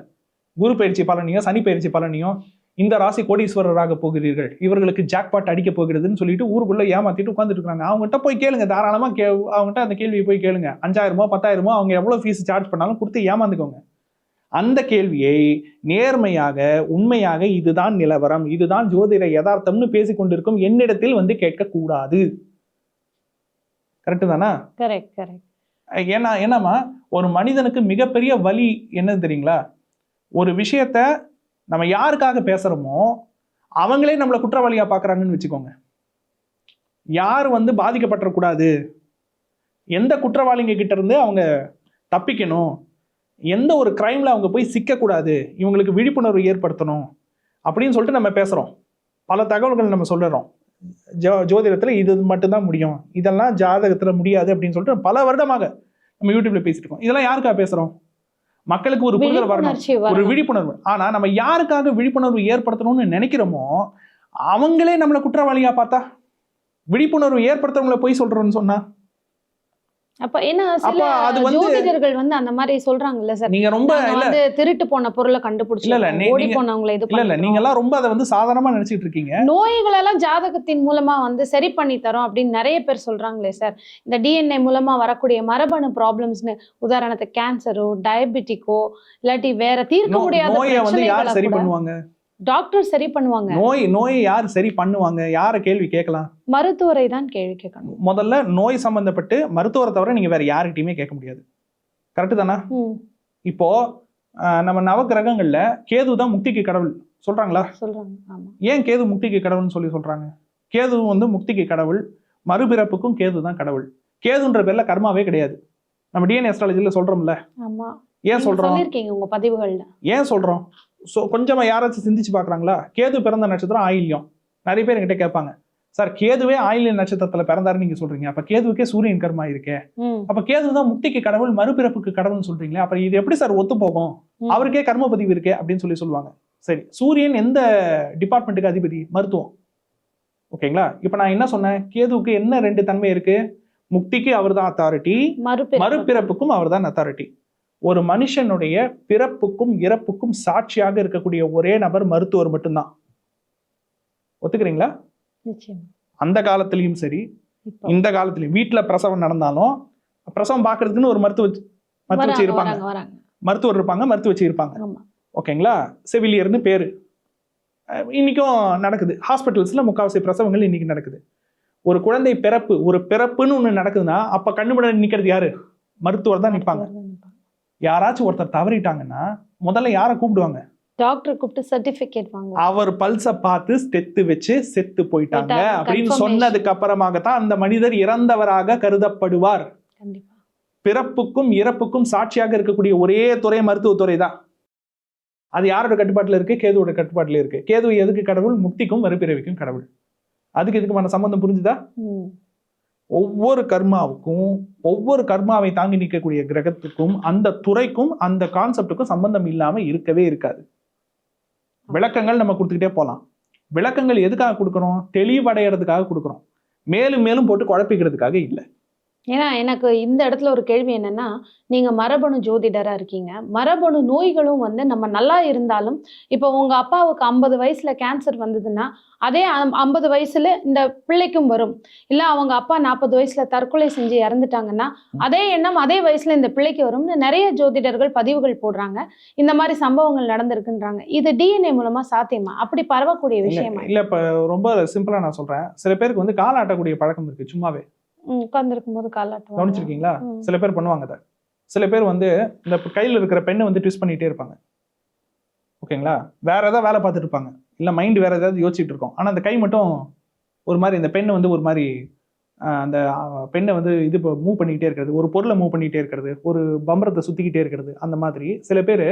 குரு பயிற்சி பலனையும் சனி பயிற்சி பலனையும் இந்த ராசி கோடீஸ்வரராக போகிறீர்கள். இவர்களுக்கு ஜாக்பாட் அடிக்க போகிறதுன்னு சொல்லிட்டு ஊருக்குள்ளே ஏமாத்திட்டு உட்காந்துட்டு இருக்காங்க அவங்ககிட்ட போய் கேளுங்க. தாராளமாக கே அவங்ககிட்ட அந்த கேள்வியை போய் கேளுங்க. அஞ்சாயிரமோ பத்தாயிரமோ அவங்க எவ்வளோ ஃபீஸ் சார்ஜ் பண்ணாலும் கொடுத்து ஏமாந்துக்கோங்க. அந்த கேள்வியை நேர்மையாக உண்மையாக இதுதான் நிலவரம் இதுதான் ஜோதிட யதார்த்தம்னு பேசிக் கொண்டிருக்கும் என்னிடத்தில் வந்து கேட்கக்கூடாது. கரெக்டு தானா? கரெக்ட் கரெக்ட் ஏன்னா என்னம்மா ஒரு மனிதனுக்கு மிகப்பெரிய வலி என்னன்னு தெரியுங்களா? ஒரு விஷயத்த நம்ம யாருக்காக பேசுறோமோ அவங்களே நம்மளை குற்றவாளியா பார்க்கறாங்கன்னு வச்சுக்கோங்க. யார் வந்து பாதிக்கப்பட்டுறக்கூடாது? எந்த குற்றவாளிங்க கிட்ட இருந்து அவங்க தப்பிக்கணும்? எந்த ஒரு கிரைம்ல அவங்க போய் சிக்கக்கூடாது இவங்களுக்கு விழிப்புணர்வு ஏற்படுத்தணும் அப்படின்னு சொல்லிட்டு நம்ம பேசுறோம். பல தகவல்கள் நம்ம சொல்லுறோம் ஜோ ஜோதிடத்துல இது மட்டும்தான் முடியும். இதெல்லாம் ஜாதகத்துல முடியாது அப்படின்னு சொல்லிட்டு பல வருடமாக நம்ம யூடியூப்ல பேசிட்டு இருக்கோம். இதெல்லாம் யாருக்காக பேசுறோம்? மக்களுக்கு ஒரு புரிதல் வரணும். ஒரு. விழிப்புணர்வு. ஆனா நம்ம யாருக்காக விழிப்புணர்வு ஏற்படுத்தணும்னு நினைக்கிறோமோ அவங்களே நம்மளை குற்றவாளியா பார்த்தா? விழிப்புணர்வு ஏற்படுத்துறவங்கள போய் சொல்றோம்னு சொன்னா? அப்ப என்ன அப்ப சில ஜோதிடர்கள் வந்து அந்த மாதிரி சொல்றாங்கல்ல சார்? நீங்க ரொம்ப வந்து திருட்டு போன பொருளை இல்ல, இல்ல, ஓடி போனவங்களை இது இல்ல. நீங்க எல்லாம் ரொம்ப அதை வந்து சாதாரணமா நினைச்சிட்டு இருக்கீங்க. நோய்கள் எல்லாம் ஜாதகத்தின் மூலமா வந்து சரி பண்ணி தரோம் அப்படின்னு நிறைய பேர் சொல்றாங்களே சார். இந்த டிஎன்ஏ மூலமா வரக்கூடிய மரபணு ப்ராப்ளம்ஸ்னு உதாரணத்துக்கு கேன்சரோ டயபெட்டிக்கோ இல்லாட்டி வேற தீர்க்க முடியாத நோயை வந்து யார் சரி பண்ணுவாங்க? டாக்டர் சரி பண்ணுவாங்க. நோய் நோயை யார் சரி பண்ணுவாங்க? யார கேள்வி கேட்கலாம்? மருத்துவரை தான் கேள்வி கேட்கணும். முதல்ல நோய் சம்பந்தப்பட்டு மருத்துவரை தவிர நீங்க வேற யார்கிட்டயுமே கேட்க முடியாது. கரெக்டு தானே? இப்போ நம்ம நவக்கிரகங்கள்ல கேது தான் முக்திக்கு கடவுள். சொல்றாங்களா? சொல்றாங்க. ஏன் கேது முக்திக்கு கடவுள்னு சொல்லி சொல்றாங்க? கேது வந்து முக்திக்கு கடவுள் மறுபிறப்புக்கும் கேது தான் கடவுள். கேதுன்ற பேர்ல கர்மாவே கிடையாது. நம்ம டிஎன்ஏ அஸ்ட்ராலஜில சொல்றோம்ல. ஏன் சொல்றோம்? உங்க பதிவுகள்ல. ஏன் சொல்றோம்? ஸோ கொஞ்சமா யாராச்சும் சிந்திச்சு பார்க்கறாங்களா கேது பிறந்த நட்சத்திரம் ஆயில்யம். நிறைய பேர் என்கிட்ட கேட்பாங்க. சார் கேதுவே ஆயில்ய நட்சத்திரத்துல பிறந்தாருன்னு நீங்க சொல்றீங்க. அப்ப கேதுவுக்கே சூரியன் கர்மா இருக்கே. அப்ப கேது தான் முக்திக்கு கடவுள் மறுபிறப்புக்கு கடவுள்னு சொல்றீங்களே அப்ப இது எப்படி சார் ஒத்து போகும். அவருக்கே கர்ம பதிவு இருக்கே அப்படின்னு சொல்லி சொல்லுவாங்க. சரி சூரியன் எந்த டிபார்ட்மெண்ட்டுக்கு அதிபதி? மருத்துவம். ஓகேங்களா? இப்ப நான் என்ன சொன்னேன்? கேதுவுக்கு என்ன ரெண்டு தன்மை இருக்கு? முக்திக்கு அவர் தான் அத்தாரிட்டி மறுபிறப்பு. மறுபிறப்புக்கும் அவர் தான் அத்தாரிட்டி ஒரு மனுஷனுடைய பிறப்புக்கும் இறப்புக்கும் சாட்சியாக இருக்கக்கூடிய ஒரே நபர் மருத்துவர் மட்டும்தான். ஒத்துக்கிறீங்களா? அந்த காலத்திலயும் சரி இந்த காலத்துலயும் வீட்டுல பிரசவம் நடந்தாலும் பிரசவம் பார்க்கறதுக்குன்னு ஒரு மருத்துவ மருத்துவச்சி இருப்பாங்க மருத்துவர் இருப்பாங்க மருத்துவச்சி இருப்பாங்க ஓகேங்களா? செவிலியர்னு பேரு. இன்னைக்கும் நடக்குது. ஹாஸ்பிட்டல்ஸ்ல முக்காவாசி பிரசவங்கள் இன்னைக்கு நடக்குது. ஒரு குழந்தை பிறப்பு ஒரு பிறப்புன்னு ஒண்ணு நடக்குதுன்னா அப்ப கண்ணு முன்னாடி நிக்கிறது யாரு? மருத்துவர் தான் நிப்பாங்க. யாராச்சும் ஒருத்தர் தவறிட்டாங்கன்னா முதல்ல யாரை கூப்பிடுவாங்க? டாக்டர் கூப்பிட்டு சர்டிபிகேட் வாங்குவாங்க. அவர் பல்ஸ பார்த்து ஸ்டெத்து வச்சு செத்து போயிட்டாங்க அப்படின்னு. சொன்னதுக்கு அப்புறமாகத்தான் அந்த மனிதர் இறந்தவராக கருதப்படுவார். பிறப்புக்கும் இறப்புக்கும் சாட்சியாக இருக்கக்கூடிய ஒரே துறை மருத்துவத்துறை தான். அது யாரோட கட்டுப்பாட்டுல இருக்கு? கேதுவோட கட்டுப்பாட்டுல இருக்கு. கேது எதுக்கு கடவுள்? முக்திக்கும் மறுபிறவிக்கும் கடவுள். அதுக்கு இதுக்குமான சம்பந்தம் புரிஞ்சுதா? ஒவ்வொரு கர்மாவுக்கும் ஒவ்வொரு கர்மாவை தாங்கி நிற்கக்கூடிய கிரகத்துக்கும் அந்த துறைக்கும் அந்த கான்செப்டுக்கும் சம்பந்தம் இல்லாமல் இருக்கவே இருக்காது. விளக்கங்கள் நம்ம கொடுத்துக்கிட்டே போகலாம் விளக்கங்கள் எதுக்காக கொடுக்குறோம்? தெளிவடைகிறதுக்காக கொடுக்குறோம். மேலும் மேலும் போட்டு குழப்பிக்கிறதுக்காக இல்லை. ஏன்னா எனக்கு இந்த இடத்துல ஒரு கேள்வி என்னன்னா நீங்க மரபணு ஜோதிடரா இருக்கீங்க. மரபணு நோய்களும் வந்து நம்ம நல்லா இருந்தாலும் இப்போ உங்க அப்பாவுக்கு ஐம்பது வயசுல கேன்சர் வந்ததுன்னா அதே ஐம்பது வயசுல இந்த பிள்ளைக்கும் வரும். இல்ல அவங்க அப்பா நாற்பது வயசுல தற்கொலை செஞ்சு இறந்துட்டாங்கன்னா அதே எண்ணம் அதே வயசுல இந்த பிள்ளைக்கு வரும்னு நிறைய ஜோதிடர்கள் பதிவுகள் போடுறாங்க. இந்த மாதிரி சம்பவங்கள் நடந்திருக்குன்றாங்க. இது டிஎன்ஏ மூலமா சாத்தியமா? அப்படி பரவக்கூடிய விஷயமா? இல்ல இப்ப ரொம்ப சிம்பிளா நான் சொல்றேன். சில பேருக்கு வந்து கால் ஆட்டக்கூடிய பழக்கம் இருக்கு சும்மாவே. உட்கார்ந்துருக்கும் போது காலாட்டுவாங்க கவனிச்சிருக்கீங்களா. சில பேர் பண்ணுவாங்க அதை. சில பேர் வந்து இந்த கையில் இருக்கிற பெண்ணை வந்து ட்விஸ்ட் பண்ணிட்டே இருப்பாங்க. ஓகேங்களா? வேற ஏதாவது வேலை பார்த்துட்டு இருப்பாங்க. இல்லை மைண்ட் வேற ஏதாவது யோசிச்சுட்டு இருக்கோம். ஆனால் அந்த கை மட்டும் ஒரு மாதிரி இந்த பெண்ணை வந்து ஒரு மாதிரி அந்த பெண்ணை வந்து இது மூவ் பண்ணிக்கிட்டே இருக்கிறது. ஒரு பொருளை மூவ் பண்ணிக்கிட்டே இருக்கிறது. ஒரு பம்பரத்தை சுற்றிக்கிட்டே இருக்கிறது. அந்த மாதிரி சில பேர்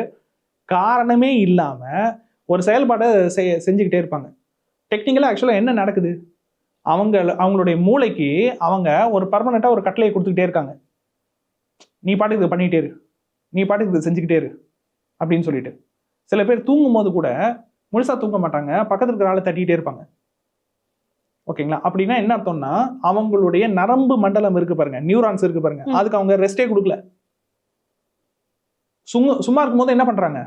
காரணமே இல்லாமல் ஒரு செயல்பாடை செய் செஞ்சுக்கிட்டே இருப்பாங்க. டெக்னிக்கலாக ஆக்சுவலாக என்ன நடக்குது? அவங்க அவங்களுடைய மூளைக்கு அவங்க ஒரு பர்மனெண்ட்டாக ஒரு கட்டளையை கொடுத்துக்கிட்டே இருக்காங்க. நீ பாட்டுக்கு இதை பண்ணிக்கிட்டே இரு. நீ பாட்டுக்கு இதை செஞ்சுக்கிட்டே இரு. அப்படின்னு சொல்லிட்டு. சில பேர் தூங்கும் போது கூட முழுசா தூங்க மாட்டாங்க. பக்கத்துல இருக்கிற ஆளை தட்டிக்கிட்டே இருப்பாங்க. ஓகேங்களா? அப்படின்னா என்ன அர்த்தம்னா அவங்களுடைய நரம்பு மண்டலம் இருக்கு பாருங்க. நியூரான்ஸ் இருக்கு பாருங்க. அதுக்கு அவங்க ரெஸ்டே கொடுக்கல. சும்மா சும்மா இருக்கும்போது என்ன பண்றாங்க?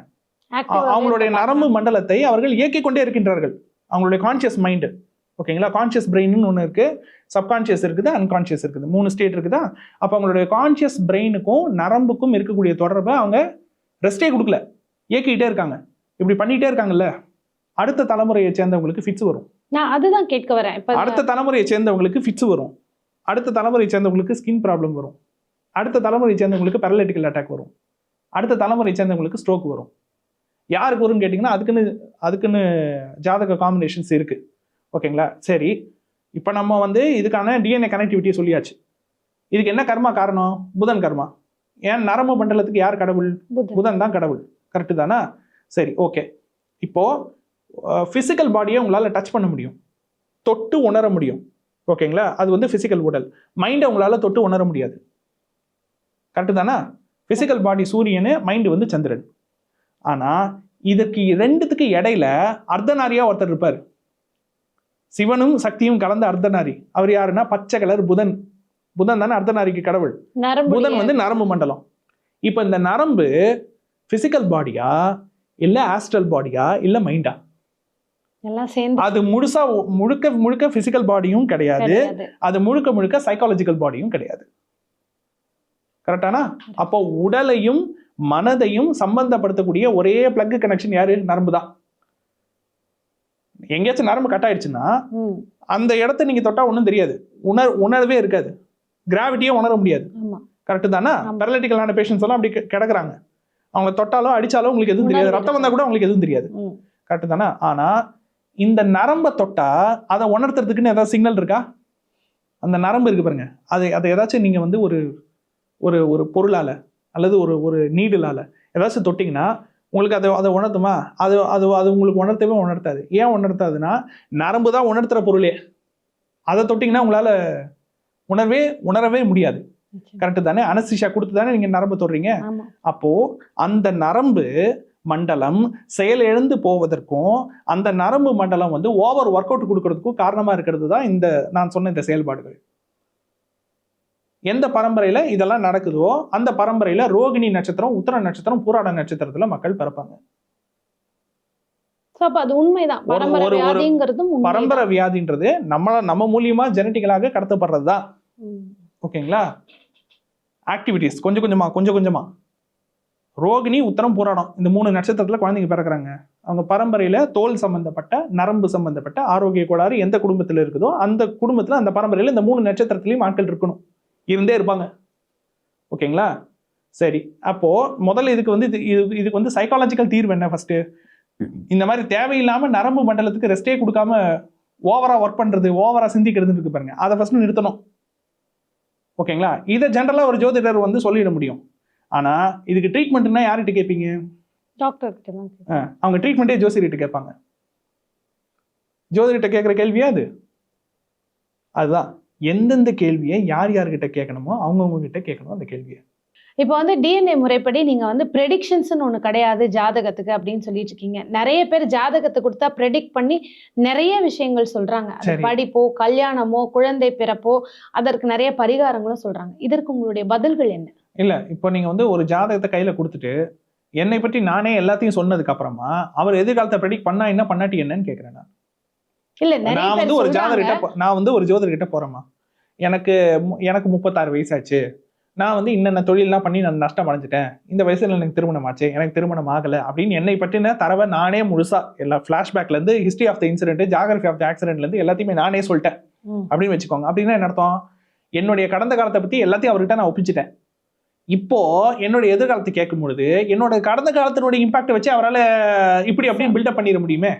அவங்களுடைய நரம்பு மண்டலத்தை அவர்கள் இயக்கிக் கொண்டே இருக்கின்றார்கள். அவங்களுடைய கான்சியஸ் மைண்டு ஓகேங்களா? கான்சியஸ் பிரெயின்னு ஒன்று இருக்கு. சப்கான்சியஸ் இருக்குது அன்கான்சியஸ் இருக்குது. மூணு ஸ்டேட் இருக்குதா? அப்போ அவங்களுடைய கான்சியஸ் பிரெயினுக்கும் நரம்புக்கும் இருக்கக்கூடிய தொடர்பை அவங்க ரெஸ்டே கொடுக்கல. இயக்கிக்கிட்டே இருக்காங்க. இப்படி பண்ணிட்டே இருக்காங்கல்ல? அடுத்த தலைமுறையை சேர்ந்தவங்களுக்கு ஃபிட்ஸ் வரும். நான் அதுதான் கேட்க வரேன். இப்ப அடுத்த தலைமுறையை சேர்ந்தவங்களுக்கு ஃபிட்ஸ் வரும். அடுத்த தலைமுறையை சேர்ந்தவங்களுக்கு ஸ்கின் ப்ராப்ளம் வரும். அடுத்த தலைமுறையை சேர்ந்தவங்களுக்கு பேரலைட்டிக்கல் அட்டாக் வரும். அடுத்த தலைமுறையை சேர்ந்தவங்களுக்கு ஸ்ட்ரோக் வரும். யாருக்கு வரும்னு கேட்டிங்கன்னா அதுக்குன்னு அதுக்குன்னு ஜாதக காம்பினேஷன்ஸ் இருக்கு. ஓகேங்களா? சரி. இப்போ நம்ம வந்து இதுக்கான டிஎன்ஏ கனெக்டிவிட்டியை சொல்லியாச்சு. இதுக்கு என்ன கர்மா காரணம்? புதன் கர்மா. ஏன் நரம்பு மண்டலத்துக்கு யார் கடவுள்? புதன். தான் கடவுள். கரெக்டு தானா? சரி ஓகே இப்போ ஃபிசிக்கல் பாடியை உங்களால் டச் பண்ண முடியும். தொட்டு உணர முடியும். ஓகேங்களா? அது வந்து ஃபிசிக்கல் உடல். மைண்டை உங்களால் தொட்டு உணர முடியாது. கரெக்டு தானா? ஃபிசிக்கல் பாடி சூரியனு மைண்டு வந்து சந்திரன். ஆனால் இதுக்கு ரெண்டுத்துக்கு இடையில அர்த்தநாரியா ஒருத்தர் இருப்பார். சிவனும் சக்தியும் கலந்த அர்த்தநாரி. அவர் யாருன்னா? பச்சை கலர் புதன். புதன் தானே அர்த்தநாரிக்கு கடவுள். புதன் வந்து நரம்பு மண்டலம். இப்போ இந்த நரம்பு பிசிக்கல் பாடியா இல்ல ஆஸ்ட்ரல் பாடியா இல்ல மைண்டா அது முழுசா முழுக்க முழுக்க பிசிக்கல் பாடியும் கிடையாது. கிடையாது. அது முழுக்க முழுக்க சைக்காலஜிக்கல் பாடியும் கிடையாது. கரெக்டானா அப்போ உடலையும் மனதையும் சம்பந்தப்படுத்தக்கூடிய ஒரே பிளக் கனெக்ஷன் யாரு? நரம்பு தான். எங்கேயாச்சும் நரம்பு கட் ஆயிடுச்சுன்னா அந்த இடத்த நீங்க தொட்டா ஒன்றும் தெரியாது. உணர் உணர்வே இருக்காது. கிராவிட்டியே உணர முடியாது. கரெக்டு தானே. பெரலிட்டிக்கலான பேஷண்ட்ஸ் எல்லாம் அப்படி கிடக்குறாங்க. அவங்க தொட்டாலோ அடிச்சாலோ உங்களுக்கு எதுவும் தெரியாது. ரத்தம் வந்தா கூட உங்களுக்கு எதுவும் தெரியாது. கரெக்டு தானே? ஆனா இந்த நரம்பை தொட்டா அதை உணர்த்துறதுக்குன்னு ஏதாவது சிக்னல் இருக்கா? அந்த நரம்பு இருக்கு பாருங்க. அதை அதை ஏதாச்சும் நீங்க வந்து ஒரு ஒரு ஒரு பொருளால அல்லது ஒரு ஒரு நீடிலால ஏதாச்சும் தொட்டிங்கன்னா உங்களுக்கு அதை அதை உணர்த்துமா? அது அது அது உங்களுக்கு உணர்த்தவே உணர்த்தாது. ஏன் உணர்த்தாதுன்னா நரம்பு தான் உணர்த்துற பொருளே. அதை தொட்டிங்கன்னா உங்களால உணர்வே உணரவே முடியாது. கரெக்டு தானே? அனஸ்திஷா கொடுத்து தானே நீங்க நரம்பு தொடுறீங்க? ஆமா. அப்போ அந்த நரம்பு மண்டலம் செயலிழந்து போவதற்கும் அந்த நரம்பு மண்டலம் வந்து ஓவர் ஒர்க் அவுட் கொடுக்கறதுக்கும் காரணமா இருக்கிறது தான் இந்த நான் சொன்ன இந்த செயல்பாடுகள். எந்த பரம்பரையில இதெல்லாம் நடக்குதோ அந்த பரம்பரையில ரோகிணி நட்சத்திரம் உத்தர நட்சத்திரம் பூராட நட்சத்திரத்துல மக்கள் பிறப்பாங்க. அது உண்மைதான். பரம்பரை வியாதின்றது நம்மள நம்ம மூலியமா ஜெனட்டிக்கலாக கடத்தப்படுறது தான். ஓகேங்களா? ஆக்டிவிட்டீஸ் கொஞ்சம் கொஞ்சமா கொஞ்சம் கொஞ்சமா. ரோகிணி உத்தரம் போராடம் இந்த மூணு நட்சத்திரத்துல குழந்தைங்க பிறக்குறாங்க. அவங்க பரம்பரையில தோல் சம்பந்தப்பட்ட நரம்பு சம்பந்தப்பட்ட ஆரோக்கிய கோளாறு எந்த குடும்பத்துல இருக்குதோ அந்த குடும்பத்துல அந்த பரம்பரையில இந்த மூணு நட்சத்திரத்திலையும் ஆட்கள் இருக்கணும். இருந்தே இருப்பாங்க. ஓகேங்களா? சரி. அப்போ முதல்ல இதுக்கு வந்து இது இது- இதுக்கு வந்து சைக்காலஜிக்கல் தீர்வு என்ன ஃபர்ஸ்ட் இந்த மாதிரி தேவையில்லாம நரம்பு மண்டலத்துக்கு ரெஸ்டே கொடுக்காம ஓவரா ஒர்க் பண்றது ஓவரா சிந்திக்கிறது இருக்கு பாருங்க. அதை ஃபர்ஸ்ட் நிறுத்தணும். ஓகேங்களா? இதை ஜென்ரலா ஒரு ஜோதிடர் வந்து சொல்லிட முடியும். ஆனா இதுக்கு ட்ரீட்மெண்ட்னா யார்கிட்ட கேட்பீங்க? டாக்டர் அவங்க ட்ரீட்மெண்ட்டே ஜோசியர்கிட்ட கேட்பாங்க. ஜோதிடர்கிட்ட கேட்குற கேள்வியா அது? அதுதான். எந்தெந்த கேள்வியை யார் யார்கிட்ட கேட்கணுமோ அவங்கவுங்க கிட்ட கேட்கணும் அந்த கேள்வியை. இப்போ வந்து டிஎன்ஏ முறைப்படி நீங்க வந்து ப்ரெடிக்ஷன்ஸ்னு ஒன்று கிடையாது ஜாதகத்துக்கு அப்படின்னு சொல்லிட்டு இருக்கீங்க. நிறைய பேர் ஜாதகத்தை கொடுத்தா ப்ரெடிக்ட் பண்ணி நிறைய விஷயங்கள் அது சரி. படிப்போ கல்யாணமோ குழந்தை பிறப்போ அதற்கு நிறைய பரிகாரங்களும் சொல்றாங்க. இதற்கு உங்களுடைய பதில்கள் என்ன? இல்ல இப்போ நீங்க வந்து ஒரு ஜாதகத்தை கையில கொடுத்துட்டு என்னை பற்றி நானே எல்லாத்தையும் சொன்னதுக்கு அப்புறமா அவர் எதிர்காலத்தை ப்ரெடிக்ட் பண்ணா என்ன பண்ணாட்டி என்னன்னு கேக்குறேன் நான். இல்ல நான் வந்து ஒரு போ- நான் வந்து ஒரு ஜோதிடர்கிட்ட போறேம்மா. எனக்கு எனக்கு முப்பத்தாறு வயசாச்சு. நான் வந்து இன்னென்ன தொழிலெல்லாம் பண்ணி நான் நஷ்டம் அடைஞ்சிட்டேன். இந்த வயசுல எனக்கு திருமணம் ஆச்சு. எனக்கு திருமணம் ஆகல அப்படின்னு என்னை பற்றின தரவை நானே முழுசா எல்லா ஃபிளாஷ்பேக்ல இருந்து history of the incident geography of the ஆக்சிடென்ட்ல இருந்து எல்லாத்தையுமே நானே சொல்லிட்டேன். அப்படின்னு வச்சுக்கோங்க. அப்படின்னா என்ன அர்த்தம்? என்னுடைய கடந்த காலத்தை பத்தி எல்லாத்தையும் அவர்கிட்ட நான் ஒப்பிச்சிட்டேன். இப்போ என்னுடைய எதிர்காலத்தை கேட்கும் பொழுது என்னோட கடந்த காலத்தினுடைய இம்பாக்ட் வச்சு அவரால் இப்படி அப்படின்னு பில்டப் பண்ணிட முடியுமே.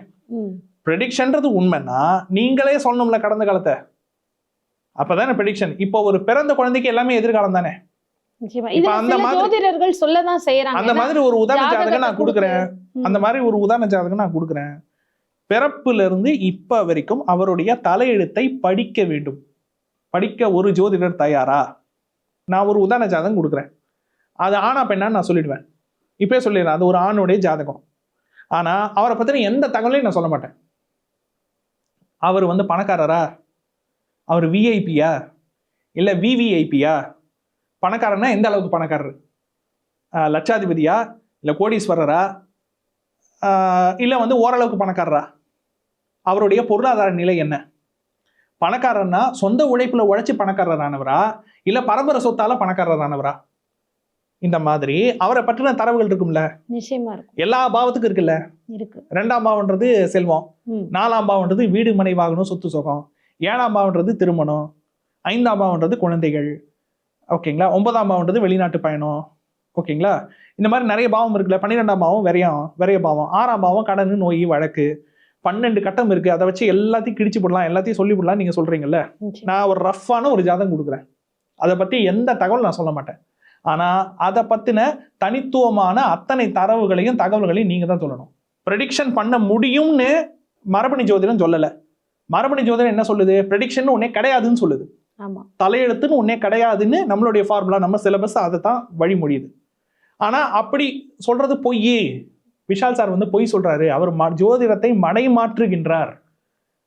ப்ரெடிக்ஷன்றது உண்மைன்னா நீங்களே சொல்லணும்ல கடந்த காலத்தை. அப்பதானே ப்ரெடிக்ஷன் இப்போ ஒரு பிறந்த குழந்தைக்கு எல்லாமே எதிர்காலம் தானே. இப்ப அந்த மாதிரி- ஜோதிடர்கள் சொல்லதான் செய்யறாங்க அந்த மாதிரி ஒரு உதாரண ஜாதகம் நான் கொடுக்குறேன். அந்த மாதிரி ஒரு உதாரண ஜாதகம் நான் கொடுக்குறேன். பிறப்புல இருந்து இப்ப வரைக்கும் அவருடைய தலையெழுத்தை படிக்க வேண்டும். படிக்க ஒரு ஜோதிடர் தயாரா? நான் ஒரு உதாரண ஜாதகம் கொடுக்குறேன். அது ஆணா பெண்ணான்னு நான் சொல்லிடுவேன். இப்பயே சொல்லிடுறேன். அது ஒரு ஆணுடைய ஜாதகம். ஆனா அவரை பத்தின எந்த தகவலையும் நான் சொல்ல மாட்டேன். அவர் வந்து பணக்காரரா? அவர் விஐபியா இல்ல விவிஐபியா பணக்காரன்னா எந்த அளவுக்கு பணக்காரர்? லட்சாதிபதியா? இல்லை கோடீஸ்வரரா? இல்லை வந்து ஓரளவுக்கு பணக்காரரா? அவருடைய பொருளாதார நிலை என்ன? பணக்காரர்னா சொந்த உழைப்புல உழைச்சி பணக்காரரானவரா? இல்லை பரம்பரை சொத்தால பணக்காரரானவரா? இந்த மாதிரி அவரை பற்றின தரவுகள் இருக்கும்ல? நிச்சயமா இருக்கும். எல்லா பாவத்துக்கும் இருக்குல்ல? இருக்கு. ரெண்டாம் பாவம்ன்றது செல்வம். நாலாம் பாவம்ன்றது வீடு மனை வாகனம் சொத்து சுகம். ஏழாம் பாவம்ன்றது திருமணம் ஐந்தாம் பாவம்ன்றது குழந்தைகள் ஓகேங்களா? ஒன்பதாம் பாவம்ன்றது வெளிநாட்டு பயணம் ஓகேங்களா? இந்த மாதிரி நிறைய பாவம் இருக்குல்ல? பன்னிரெண்டாம் பாவம் விரயம் விரைய பாவம். ஆறாம் பாவம் கடன் நோய் வழக்கு. பன்னெண்டு கட்டம் இருக்கு. அதை வச்சு எல்லாத்தையும் கிடிச்சு போடலாம் எல்லாத்தையும் சொல்லி போடலாம் நீங்க சொல்றீங்கல்ல? நிச்சயமா. நான் ஒரு ரஃப்பான ஒரு ஜாதகம் கொடுக்குறேன். அதை பத்தி எந்த தகவல் நான் சொல்ல மாட்டேன். ஆனா அதை பத்தின தனித்துவமான அத்தனை தரவுகளையும் தகவல்களையும் நீங்க தான் சொல்லணும். ப்ரெடிக்ஷன் பண்ண முடியும்னு மரபணி ஜோதிடம் சொல்லல. மரபணி ஜோதிடம் என்ன சொல்லுது? ப்ரெடிக்ஷன் ஒன்னே கிடையாதுன்னு சொல்லுது. தலையெழுத்துன்னு ஒன்னே கிடையாதுன்னு நம்மளுடைய ஃபார்முலா நம்ம சிலபஸ் அதை தான் வழிமொழியுது. ஆனா அப்படி சொல்றது பொய் விஷால் சார் வந்து பொய் சொல்றாரு. அவர் ஜோதிடத்தை மடை மாற்றுகின்றார்.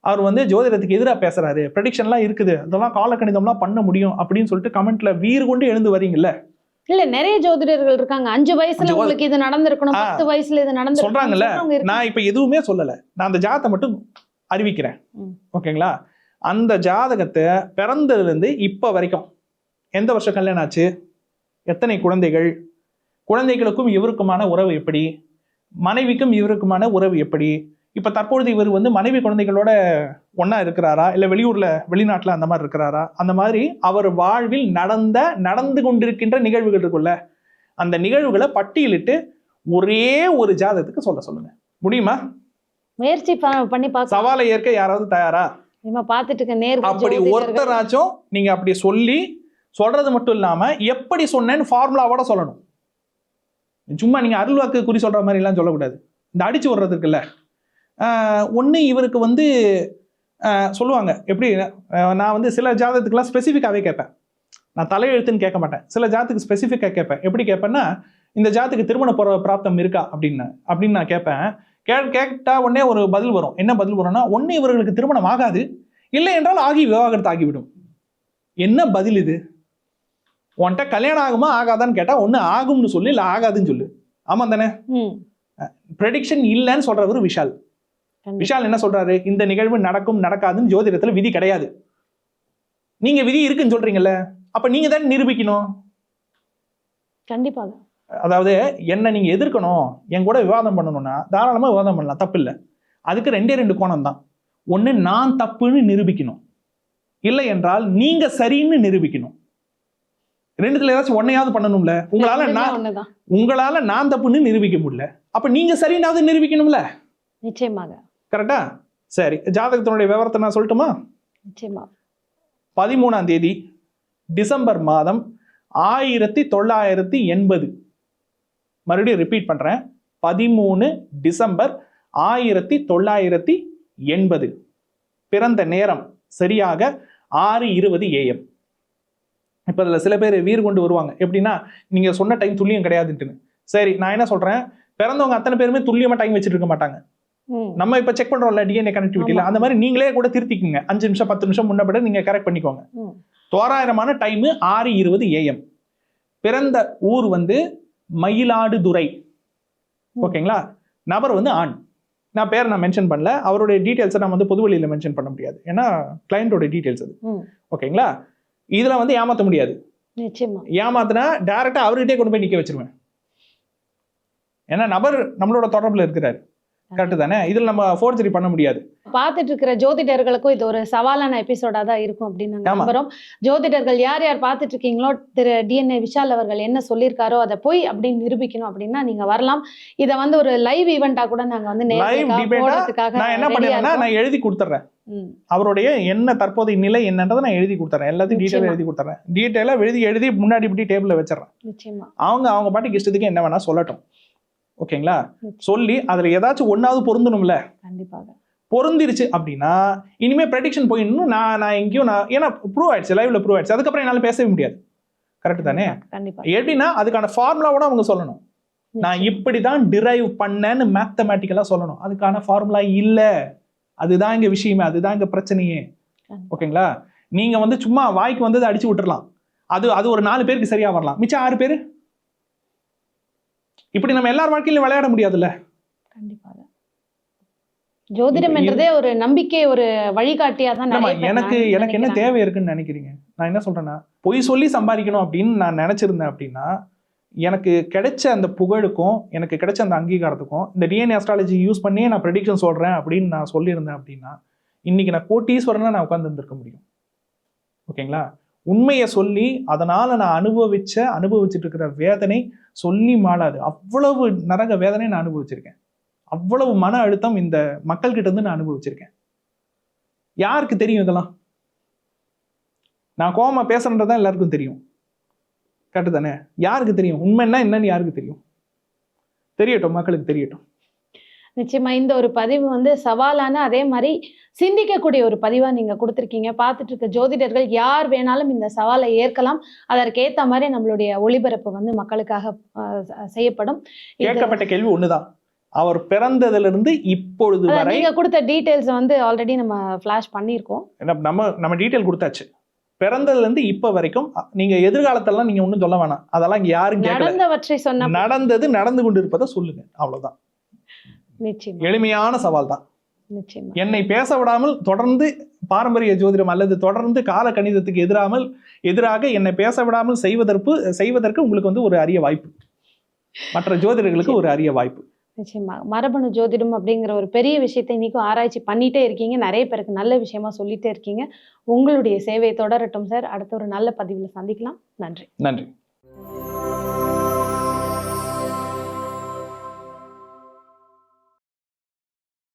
அவர் வந்து ஜோதிடத்துக்கு எதிராக பேசுறாரு. ப்ரெடிக்ஷன்லாம் இருக்குது. அதெல்லாம் காலக்கணிதம்லாம் பண்ண முடியும் அப்படின்னு சொல்லிட்டு கமெண்ட்ல வீறு கொண்டு எழுந்து வரீங்கல்ல? இல்ல நிறைய ஜோதிடர்கள் இருக்காங்க. அஞ்சு வயசுல உங்களுக்கு இது நடந்திருக்கணும். பத்து வயசுல இது நடந்திருக்கணும் சொல்றாங்கல்ல. நான் இப்ப எதுவுமே சொல்லல. நான் அந்த ஜாதகத்தை மட்டும் அறிவிக்கிறேன். ஓகேங்களா? அந்த ஜாதகத்தை பிறந்ததுல இருந்து இப்ப வரைக்கும் எந்த வருஷம் கல்யாணம் ஆச்சு? எத்தனை குழந்தைகள்? குழந்தைகளுக்கும் இவருக்குமான உறவு எப்படி? மனைவிக்கும் இவருக்குமான உறவு எப்படி? இப்ப தற்பொழுது இவர் வந்து மனைவி குழந்தைகளோட ஒண்ணா இருக்கிறாரா? இல்ல வெளியூர்ல வெளிநாட்டுல அந்த மாதிரி இருக்கிறாரா? அந்த மாதிரி அவர் வாழ்வில் நடந்த நடந்து கொண்டிருக்கின்ற நிகழ்வுகள் இருக்குல்ல அந்த நிகழ்வுகளை பட்டியலிட்டு ஒரே ஒரு ஜாதகத்துக்கு சொல்ல சொல்லுங்க. முடியுமா? முயற்சி பண்ணி பார்க்கலாம் சவாலை ஏற்க யாராவது தயாரா? இனிமே பார்த்துட்டு நேர்கள் அப்படி. ஒருத்தராச்சும் நீங்க அப்படி சொல்லி சொல்றது மட்டும் இல்லாம எப்படி சொன்னேன்னு ஃபார்முலாவோட சொல்லணும். சும்மா நீங்க அருள்வாக்கு குறி சொல்ற மாதிரி எல்லாம் சொல்லக்கூடாது. இந்த அடிச்சு விடுறது இருக்குல்ல. ஒன்று இவருக்கு வந்து சொல்லுவாங்க. எப்படி நான் வந்து சில ஜாதகத்துக்குலாம் ஸ்பெசிஃபிக்காகவே கேட்பேன். நான் தலையெழுத்துன்னு கேட்க மாட்டேன். சில ஜாதத்துக்கு ஸ்பெசிஃபிக்காக கேட்பேன். எப்படி கேட்பேன்னா இந்த ஜாதத்துக்கு திருமண பிற பிராப்தம் இருக்கா அப்படின்னு அப்படின்னு நான் கேட்பேன். கே கேட்டா உடனே ஒரு பதில் வரும். என்ன பதில் வரும்னா ஒன்று இவர்களுக்கு திருமணம் ஆகாது இல்லை என்றால் ஆகி விவாகரத்து ஆகிவிடும். என்ன பதில் இது? உன்கிட்ட கல்யாணம் ஆகுமா ஆகாதான்னு கேட்டா ஒன்று ஆகும்னு சொல்லு இல்லை ஆகாதுன்னு சொல்லு. ஆமாம் தானே? ப்ரெடிக்ஷன் இல்லைன்னு சொல்றவர் விஷால். விஷால் என்ன சொல்றாரு? இந்த நிகழ்வு நடக்கும் நடக்காதுன்னு ஜோதிடத்துல விதி கிடையாது. நீங்க விதி இருக்குன்னு சொல்றீங்கல்ல அப்ப நீங்க தான் நிரூபிக்கணும்? கண்டிப்பாக. அதாவது என்ன நீங்க எதிர்க்கணும் என் கூட விவாதம் பண்ணணும்னா தாராளமா விவாதம் பண்ணலாம் தப்பு இல்லை அதுக்கு ரெண்டே ரெண்டு கோணம் தான். ஒண்ணு நான் தப்புன்னு நிரூபிக்கணும். இல்லை என்றால் நீங்க சரின்னு நிரூபிக்கணும். ரெண்டுத்துல ஏதாச்சும் ஒன்னையாவது பண்ணணும்ல? உங்களால நான் உங்களால நான் தப்புன்னு நிரூபிக்க முடியல. அப்ப நீங்க சரின்னாவது நிரூபிக்கணும்ல? நிச்சயமாக. கரெக்டா? சரி ஜாதகத்தினுடைய விவரத்தை நான் சொல்லட்டுமா? நிச்சயமா. பதிமூணாம் தேதி டிசம்பர் மாதம் ஆயிரத்தி தொள்ளாயிரத்தி எண்பது. மறுபடியும் ரிப்பீட் பண்றேன். பதிமூணு டிசம்பர் ஆயிரத்தி தொள்ளாயிரத்தி எண்பது. பிறந்த நேரம் சரியாக ஆறு இருபது ஏஎம் இப்போ அதில் சில பேர் வீர் கொண்டு வருவாங்க. எப்படின்னா நீங்க சொன்ன டைம் துல்லியம் கிடையாதுன்ட்டுன்னு. சரி நான் என்ன சொல்றேன்? பிறந்தவங்க அத்தனை பேருமே துல்லியமா டைம் வச்சுட்டு இருக்க மாட்டாங்க. நம்ம இப்ப செக் பண்றோம்ல டிஎன்ஏ கனெக்டிவிட்டியில. அந்த மாதிரி நீங்களே கூட திருத்திக்குங்க. அஞ்சு நிமிஷம் பத்து நிமிஷம் முன்னப்பட நீங்க கரெக்ட் பண்ணிக்கோங்க. தோராயிரமான டைம் ஆறு இருபது ஏஎம் பிறந்த ஊர் வந்து மயிலாடுதுறை. ஓகேங்களா? நபர் வந்து ஆண். நான் பேரை நான் மென்ஷன் பண்ணல. அவருடைய டீட்டெயில்ஸை நான் வந்து பொதுவெளியில் மென்ஷன் பண்ண முடியாது. ஏன்னா கிளையண்டோட டீட்டெயில்ஸ் அது. ஓகேங்களா? இதுல வந்து ஏமாத்த முடியாது. ஏமாத்தினா டேரக்டா அவர்கிட்டே கொண்டு போய் நிக்க வச்சிருவேன். ஏன்னா நபர் நம்மளோட தொடர்புல இருக்கிறாரு. கரெக்ட் தானே? இதுல நம்ம ஃபோர்ஜரி பண்ண முடியாது. பார்த்துட்டு இருக்கிற ஜோதிடர்களுக்கும் இது ஒரு சவாலான எபிசோடா தான் இருக்கும் அப்படின்னு நாங்க ஆமா. நம்புறோம். ஜோதிடர்கள் யார் யார் பார்த்துட்டு இருக்கீங்களோ திரு டிஎன்ஏ விஷால் அவர்கள் என்ன சொல்லியிருக்காரோ அதை போய் அப்படின்னு நிரூபிக்கணும் அப்படின்னா நீங்க வரலாம். இதை வந்து ஒரு லைவ் ஈவெண்டா கூட நாங்க வந்து போடுறதுக்காக நான் என்ன பண்ணிடுறேன்னா. நான் எழுதி கொடுத்துட்றேன். அவருடைய என்ன தற்போதைய நிலை என்னன்றதை நான் எழுதி கொடுத்துறேன் எல்லாத்தையும் டீட்டெயிலாக. எழுதி கொடுத்துறேன் டீட்டெயிலாக எழுதி எழுதி முன்னாடி இப்படி டேபிளில் வச்சிடறேன். அவங்க அவங்க பாட்டுக்கு இஷ்டத்துக்கு என்ன வேணா சொல்லட்டும். ஓகேங்களா. சொல்லி அதுல ஏதாச்சும் ஒன்னாவது பொருந்தணும்ல? கண்டிப்பாக. பொருந்திருச்சு அப்படின்னா இனிமே ப்ரெடிக்ஷன் போயிடணும் நான் நான் எங்கேயும் நான் ஏன்னா ப்ரூவ் ஆயிடுச்சு லைவ்ல ப்ரூவ் ஆயிடுச்சு. அதுக்கப்புறம் என்னால பேசவே முடியாது. கரெக்ட் தானே? எப்படின்னா அதுக்கான ஃபார்முலாவோட அவங்க சொல்லணும். நான். இப்படி தான் டிரைவ் பண்ணேன்னு மேத்தமேட்டிக்கலாக சொல்லணும். அதுக்கான ஃபார்முலா இல்லை. அதுதான் இங்க விஷயமே அதுதான் இங்க பிரச்சனையே. ஓகேங்களா? நீங்க வந்து சும்மா வாய்க்கு வந்ததை அடிச்சு விட்டுறலாம். அது அது ஒரு நாலு பேருக்கு சரியா வரலாம். மிச்சம் ஆறு பேர்? இப்படி நம்ம எல்லார் வாழ்க்கையிலும் விளையாட முடியாதுல்ல? கண்டிப்பாக ஜோதிடம் என்றதே ஒரு நம்பிக்கை ஒரு வழிகாட்டியா தான் எனக்கு எனக்கு என்ன. தேவை இருக்குன்னு நினைக்கிறீங்க? நான் என்ன சொல்றேன்னா பொய் சொல்லி சம்பாதிக்கணும் அப்படின்னு நான் நினைச்சிருந்தேன் அப்படின்னா எனக்கு கிடைச்ச அந்த புகழுக்கும் எனக்கு கிடைச்ச அந்த அங்கீகாரத்துக்கும் இந்த டிஎன்ஏ அஸ்ட்ராலஜி யூஸ் பண்ணியே நான் ப்ரெடிக்ஷன் சொல்றேன் அப்படின்னு நான் சொல்லியிருந்தேன் அப்படின்னா இன்னைக்கு நான் கோட்டீஸ்வரனா நான் உட்கார்ந்து இருந்திருக்க முடியும். ஓகேங்களா? உண்மையை சொல்லி அதனால் நான் அனுபவிச்ச அனுபவிச்சுட்டு இருக்கிற வேதனை சொல்லி மாளாது. அவ்வளவு நரக வேதனை நான் அனுபவிச்சிருக்கேன். அவ்வளவு மன அழுத்தம் இந்த மக்கள்கிட்ட இருந்து நான் அனுபவிச்சிருக்கேன். யாருக்கு தெரியும் இதெல்லாம்? நான் கோமா பேசுறதுதான் எல்லாருக்கும் தெரியும். கரெக்டு தானே? யாருக்கு தெரியும்? உண்மைன்னா என்னன்னு யாருக்கு தெரியும்? தெரியட்டும் மக்களுக்கு தெரியட்டும். நிச்சயமா இந்த ஒரு பதிவு வந்து சவாலான அதே மாதிரி சிந்திக்கக்கூடிய ஒரு பதிவா நீங்க கொடுத்துருக்கீங்க. பார்த்துட்டு இருக்க ஜோதிடர்கள் யார் வேணாலும் இந்த சவாலை ஏற்கலாம். அதற்கேத்த மாதிரி நம்மளுடைய ஒளிபரப்பு வந்து மக்களுக்காக செய்யப்படும். கேட்கப்பட்ட கேள்வி ஒண்ணுதான். அவர் பிறந்ததுல இருந்து இப்பொழுது வரை நீங்க கொடுத்த டீடைல்ஸ் வந்து ஆல்ரெடி நம்ம ஃபிளாஷ் பண்ணியிருக்கோம். நம்ம- நம்ம டீட்டெயில் கொடுத்தாச்சு. பிறந்ததுல இருந்து இப்ப வரைக்கும் அ, நீங்க எதிர்காலத்தெல்லாம் நீங்க ஒண்ணும் சொல்ல வேணாம். அதெல்லாம் யாரும் நடந்தவற்றை சொன்ன நடந்தது நடந்து கொண்டு இருப்பதை சொல்லுங்க. அவ்வளவுதான். நிச்சயமா எளிமையான சவால் தான் என்னை பேச விடாமல் தொடர்ந்து பாரம்பரிய ஜோதிடம் அல்லது தொடர்ந்து கால கணிதத்துக்கு எதிராமல் எதிராக என்னை பேச விடாமல் செய்வதற்கு செய்வதற்கு உங்களுக்கு வந்து ஒரு அரிய வாய்ப்பு. மற்ற ஜோதிடர்களுக்கு ஒரு அரிய வாய்ப்பு. நிச்சயமா. மரபணு ஜோதிடம் அப்படிங்கிற ஒரு பெரிய விஷயத்தை இன்னைக்கும் ஆராய்ச்சி பண்ணிட்டே இருக்கீங்க. நிறைய பேருக்கு நல்ல விஷயமா சொல்லிட்டே இருக்கீங்க. உங்களுடைய சேவை தொடரட்டும் சார். அடுத்த ஒரு நல்ல பதிவில் சந்திக்கலாம். நன்றி. நன்றி.